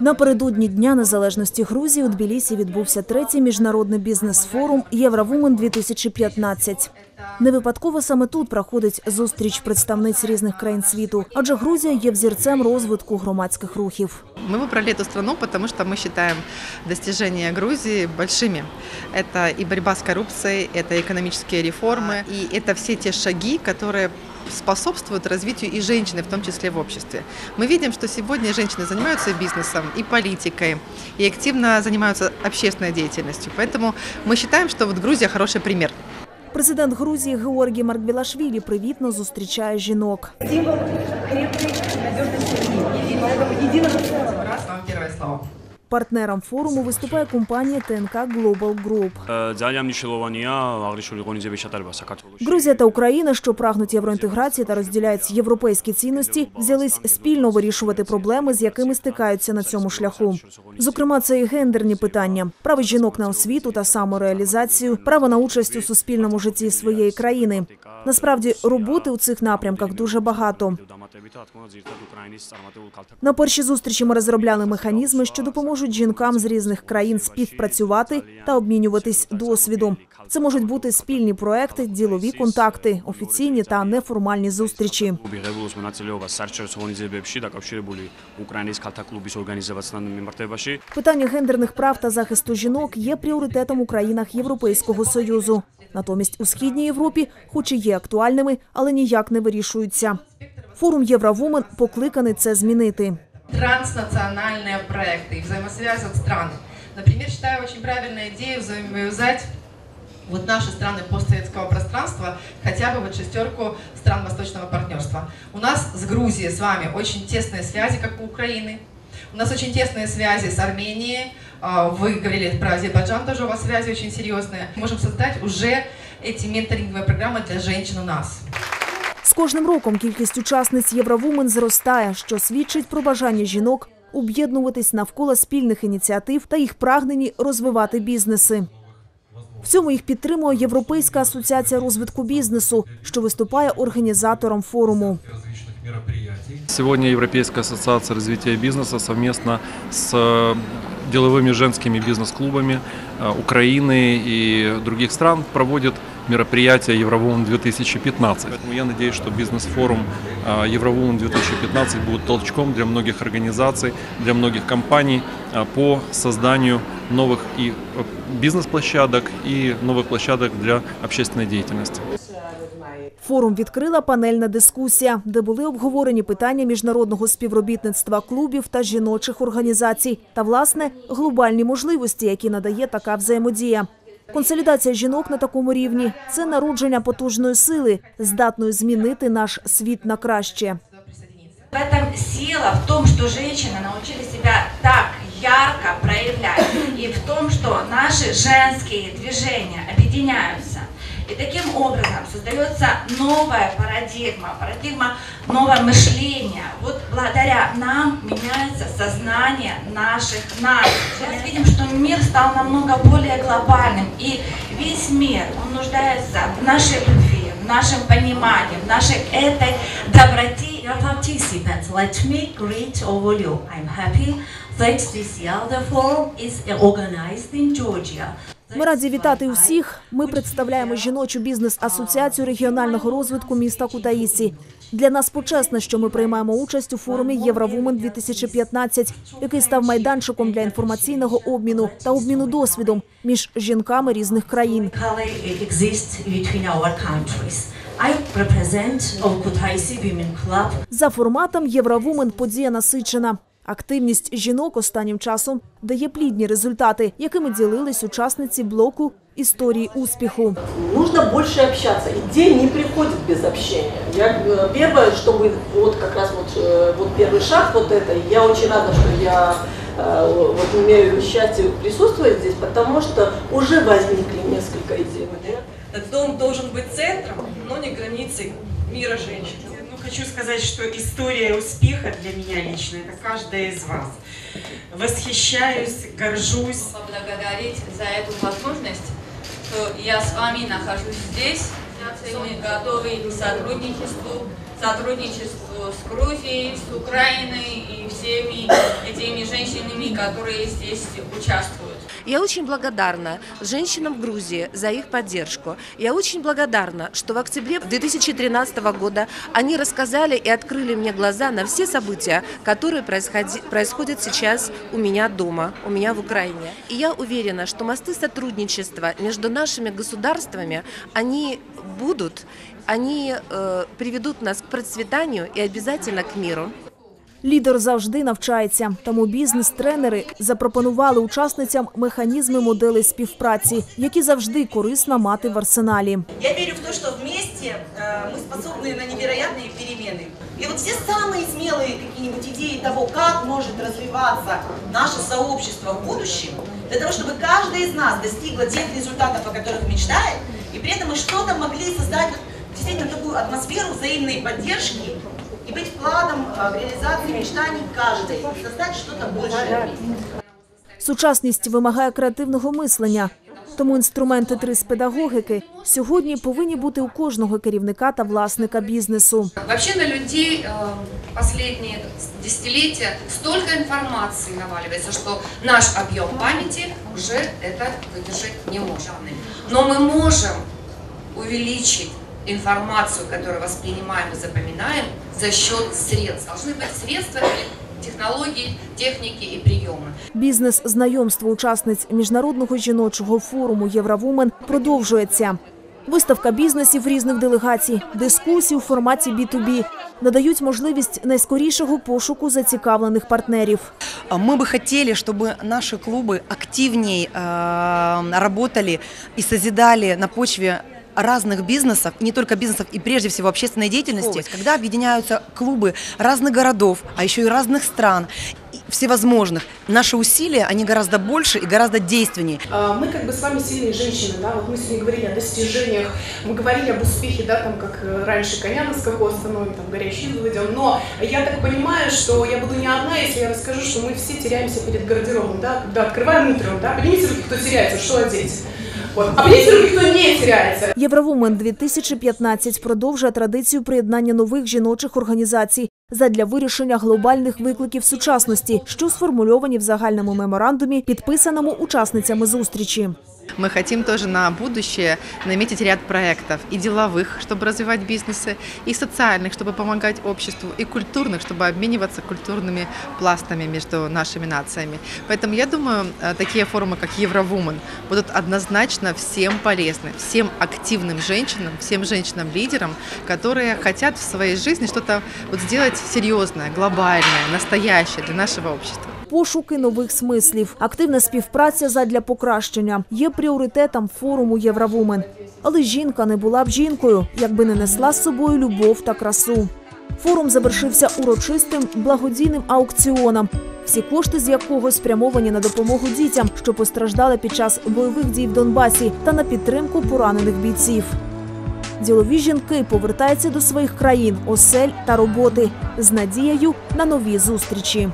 Напередодні Дня Незалежності Грузії у Тбілісі відбувся третій міжнародний бізнес-форум Євровумен 2015 Не випадково саме тут проходить зустріч представниць різних країн світу, адже Грузія є взірцем розвитку громадських рухів. Мы выбрали эту страну, потому что мы считаем достижения Грузии большими. Это и борьба с коррупцией, это экономические реформы, и это все те шаги, которые способствуют развитию и женщины, в том числе в обществе. Мы видим, что сегодня женщины занимаются бизнесом и политикой, и активно занимаются общественной деятельностью. Поэтому мы считаем, что вот Грузия хороший пример. Президент Грузії Георгій Маркбілашвілі привітно зустрічає жінок. Раз Партнером форуму виступає компанія ТНК Global Group. Грузія та Україна, що прагнуть євроінтеграції та розділяють європейські цінності, взялись спільно вирішувати проблеми, з якими стикаються на цьому шляху. Зокрема, це і гендерні питання, право жінок на освіту та самореалізацію, право на участь у суспільному житті своєї країни. Насправді роботи у цих напрямках дуже багато. На Перші зустрічі ми розробляли механізми, що допоможуть допоможуть жінкам з різних країн співпрацювати та обмінюватись досвідом. Це можуть бути спільні проекти, ділові контакти, офіційні та неформальні зустрічі. Питання гендерних прав та захисту жінок є пріоритетом у країнах Європейського союзу. Натомість у східній Європі, хоч і є актуальними, але ніяк не вирішуються. Форум Євровумен покликаний це змінити. Транснациональные проекты и взаимосвязывать страны. Например, считаю очень правильной идеей взаимовязать вот наши страны постсоветского пространства хотя бы вот шестерку стран Восточного партнерства. У нас с Грузией с вами очень тесные связи, как у Украины. У нас очень тесные связи с Арменией. А, Вы говорили про Азербайджан, тоже у вас связи очень серьезные. Мы можем создать уже эти менторинговые программы для женщин у нас. З кожним роком кількість учасниць Євровумен зростає, що свідчить про бажання жінок об'єднуватись навколо спільних ініціатив та їх прагнені розвивати бізнеси. В цьому їх підтримує Європейська асоціація розвитку бізнесу, що виступає організатором форуму. Сегодня Европейская ассоциация развития бизнеса совместно э, деловыми женскими бизнес-клубами э, Украины и других стран проводит мероприятие Евровумен 2015. Поэтому я надеюсь, что бизнес-форум э, Евровумен 2015 будет толчком для многих организаций, для многих компаний э, по созданию новых и э, бизнес-площадок и новых площадок для общественной деятельности. Форум відкрила панельна дискусія, де були обговорені питання міжнародного співробітництва клубів та жіночих організацій та, власне, глобальні можливості, які надає така взаємодія. Консолідація жінок на такому рівні це народження потужної сили, здатної змінити наш світ на краще. В этом сила в том, что женщины научили себя так ярко проявлять, и в том, что наши женские движения объединяются. И таким образом создается новая парадигма, парадигма новое мышление. Вот благодаря нам меняется сознание наших наций. Сейчас видим, что мир стал намного более глобальным, и весь мир, он нуждается в нашей любви, в нашем понимании, в нашей этой доброте Dear participants, let me greet all you. I'm happy that this year the forum is organized in Georgia. Ми раді вітати усіх. Ми представляємо жіночу бізнес-асоціацію регіонального розвитку міста Кутаїсі. Для нас почесно, що ми приймаємо участь у форумі Євровумен 2015 який став майданчиком для інформаційного обміну та обміну досвідом між жінками різних країн. За форматом Євровумен подія насичена. Активність жінок останнім часом дає плідні результати, якими ділились учасниці блоку історії успіху. Нужно больше общаться. Идея не приходит без общения. Я, э, первое, чтобы вот как раз вот, э, вот первый шаг вот это, я очень рада, что я э, вот имею счастье присутствовать здесь, потому что уже возникли несколько идей. Этот дом должен быть центром, но не границей мира женщин. Хочу сказать, что история успеха для меня лично это каждая из вас. Восхищаюсь, горжусь. поблагодарить за эту возможность, что я с вами нахожусь здесь. Мы готовы к сотрудничеству, сотрудничеству с Грузией, с Украиной и всеми этими женщинами, которые здесь участвуют. Я очень благодарна женщинам Грузии за их поддержку. Я очень благодарна, что в октябре 2013 года они рассказали и открыли мне глаза на все события, которые происходят сейчас у меня дома, у меня в Украине. И я уверена, что мосты сотрудничества между нашими государствами, они будут, они э, приведут нас к процветанию и обязательно к миру. Лідер завжди навчається, тому бізнес-тренери запропонували учасницям механізми моделей співпраці, які завжди корисно мати в арсеналі. Я верю в то, что вместе э, мы способны на невероятные перемены. И вот все самые смелые какие-нибудь идеи того, как может развиваться наше сообщество в будущем, для того, чтобы каждый из нас достигла тех результатов, о которых мечтает, и при этом мы что-то могли создать вот действительно такую атмосферу взаимной поддержки и быть вкладом э, в реализацию мечтаний каждой, и создать что-то большее вместе. Сучасність вимагає креативного мислення. Тому інструменти ТРИС педагогіки сьогодні повинні бути у кожного керівника та власника бізнесу. Вообще на людей э, последние десятилетия столько информации наваливается, что наш объем памяти уже это выдержать не может. Но мы можем увеличить информацию, которую воспринимаем и запоминаем за счет средств. Должны быть средства, технологии, техники и приемы. Бізнес знайомство учасниць міжнародного жіночого форуму Євровумен продовжується. Виставка бізнесів різних делегацій, дискусії у форматі B2B надають можливість найскорішого пошуку зацікавлених партнерів. Мы бы хотели, чтобы наши клубы активнее э, работали и созидали на почве разных бизнесов, не только бизнесов, и прежде всего общественной деятельности, когда объединяются клубы разных городов, а еще и разных стран, всевозможных. Наши усилия, они гораздо больше и гораздо действеннее. А, Мы как бы с вами сильные женщины, да, вот мы сегодня говорили о достижениях, мы говорили об успехе, да, там, как э, раньше коня на скаку остановим, там, горящий заведем, но я так понимаю, что я буду не одна, если я расскажу, что мы все теряемся перед гардеробом, да, когда открываем утром, да, поднимите руки, кто теряется, что одеть. Вот. А поднимите руки, кто не. Євровумен 2015 продовжує традицію приєднання нових жіночих організацій задля вирішення глобальних викликів сучасності, що сформульовані в загальному меморандумі, підписаному учасницями зустрічі. Мы хотим тоже на будущее наметить ряд проектов и деловых, чтобы развивать бизнесы, и социальных, чтобы помогать обществу, и культурных, чтобы обмениваться культурными пластами между нашими нациями. Поэтому я думаю, э, такие форумы, как Евровумен, будут однозначно всем полезны, всем активным женщинам, всем женщинам-лидерам, которые хотят в своей жизни что-то вот сделать серьезное, глобальное, настоящее для нашего общества. Пошуки нових смислів, активна співпраця задля покращення є пріоритетом форуму Євровумен. Але жінка не була б жінкою, якби не несла з собою любов та красу. Форум завершився урочистим благодійним аукціоном, всі кошти з якого спрямовані на допомогу дітям, що постраждали під час бойових дій в Донбасі, та на підтримку поранених бійців. Ділові жінки повертаються до своїх країн, осель та роботи з надією на нові зустрічі.